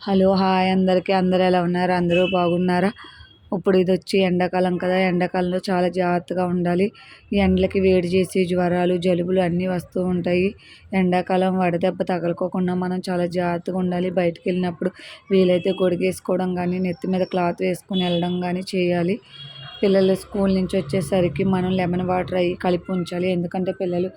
Hello hi అందరికీ. అందరు ఎలా ఉన్నారు? అందరూ బాగున్నారా? ఇప్పుడు ఇది వచ్చి ఎండాకాలం కదా. ఎండాకాలంలో చాలా జాగ్రత్తగా ఉండాలి. ఈ ఎండలకి వేడి చేసి జ్వరాలు జలుబులు అన్నీ వస్తూ ఉంటాయి. ఎండాకాలం వడదెబ్బ తగలకోకుండా మనం చాలా జాగ్రత్తగా ఉండాలి. బయటకు వెళ్ళినప్పుడు వీలైతే గొడిగేసుకోవడం కానీ నెత్తి మీద క్లాత్ వేసుకొని వెళ్ళడం కానీ చేయాలి. పిల్లలు స్కూల్ నుంచి వచ్చేసరికి మనం లెమన్ వాటర్ అవి కలిపి ఉంచాలి. ఎందుకంటే పిల్లలు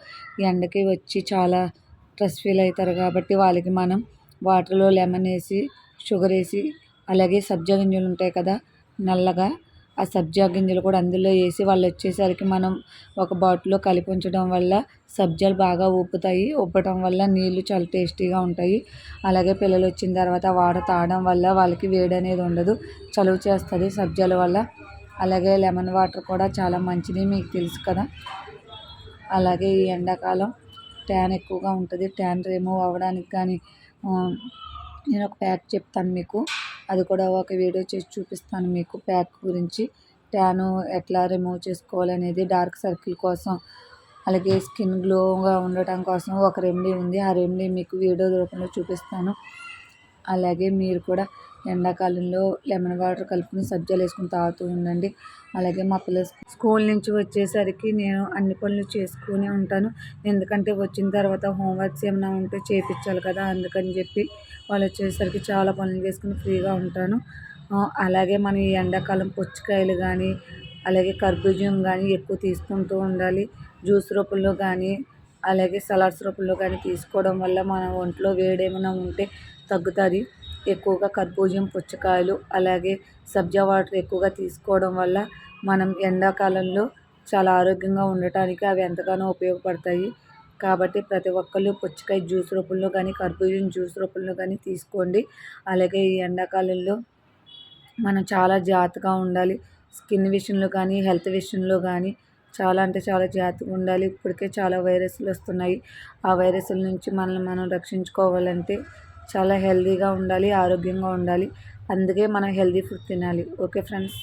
ఎండకి వచ్చి చాలా స్ట్రెస్ ఫీల్ అవుతారు కాబట్టి వాళ్ళకి మనం వాటర్లో లెమన్ వేసి షుగర్ వేసి అలాగే సబ్జా గింజలు ఉంటాయి కదా నల్లగా. ఆ సబ్జా గింజలు కూడా అందులో వేసి వాళ్ళు వచ్చేసరికి మనం ఒక బాటిల్లో కలిపి ఉంచడం వల్ల సబ్జాలు బాగా ఉబ్బుతాయి ఉబ్బటం వల్ల నీళ్ళు చాలా టేస్టీగా ఉంటాయి. అలాగే పిల్లలు వచ్చిన తర్వాత వాటర్ తాగడం వల్ల వాళ్ళకి వేడి అనేది ఉండదు చలువ చేస్తుంది సబ్జాల వల్ల. అలాగే లెమన్ వాటర్ కూడా చాలా మంచిది మీకు తెలుసు కదా. అలాగే ఈ ఎండాకాలం ట్యాన్ ఎక్కువగా ఉంటుంది ట్యాన్ రిమూవ్ అవ్వడానికి కానీ నేను ఒక ప్యాక్ చెప్తాను మీకు. అది కూడా ఒక వీడియో చేసి చూపిస్తాను మీకు ప్యాక్ గురించి. ట్యాను ఎట్లా రిమూవ్ చేసుకోవాలనేది డార్క్ సర్కిల్ కోసం అలాగే స్కిన్ గ్లోగా ఉండటం కోసం ఒక రెమెడీ ఉంది. ఆ రెమెడీ మీకు వీడియో రూపంలో చూపిస్తాను. అలాగే మీరు కూడా ఎండాకాలంలో లెమన్ వాటర్ కలుపుకుని సబ్జాలు వేసుకుని తాగుతూ ఉండండి. అలాగే మా పిల్లలు స్కూల్ నుంచి వచ్చేసరికి నేను అన్ని పనులు చేసుకునే ఉంటాను. ఎందుకంటే వచ్చిన తర్వాత హోంవర్క్స్ ఏమైనా ఉంటే చేయించాలి కదా అందుకని చెప్పి వాళ్ళు వచ్చేసరికి చాలా పనులు చేసుకుని ఫ్రీగా ఉంటాను. అలాగే మన ఈ ఎండాకాలం పుచ్చకాయలు కానీ అలాగే కర్బూజం కానీ ఎక్కువ తీసుకుంటూ ఉండాలి. జ్యూస్ రూపంలో కానీ అలాగే సలాడ్స్ రూపంలో కానీ తీసుకోవడం వల్ల మన ఒంట్లో వేడి ఏమైనా ఉంటే తగ్గుతుంది. ఎక్కువగా కర్బూజం పుచ్చకాయలు అలాగే సబ్జా వాటర్ ఎక్కువగా తీసుకోవడం వల్ల మనం ఎండాకాలంలో చాలా ఆరోగ్యంగా ఉండటానికి అవి ఎంతగానో ఉపయోగపడతాయి. కాబట్టి ప్రతి ఒక్కళ్ళు పుచ్చకాయ జ్యూస్ రూపంలో కానీ కర్బూజం జ్యూస్ రూపంలో కానీ తీసుకోండి. అలాగే ఈ ఎండాకాలంలో మనం చాలా జాగ్రత్తగా ఉండాలి. స్కిన్ విషయంలో కానీ హెల్త్ విషయంలో కానీ చాలా అంటే చాలా జాగ్రత్తగా ఉండాలి. ఇప్పటికే చాలా వైరస్లు వస్తున్నాయి. ఆ వైరస్ల నుంచి మనల్ని మనం రక్షించుకోవాలంటే చాలా హెల్తీగా ఉండాలి ఆరోగ్యంగా ఉండాలి. అందుకే మనం హెల్తీ ఫుడ్ తినాలి. Okay friends?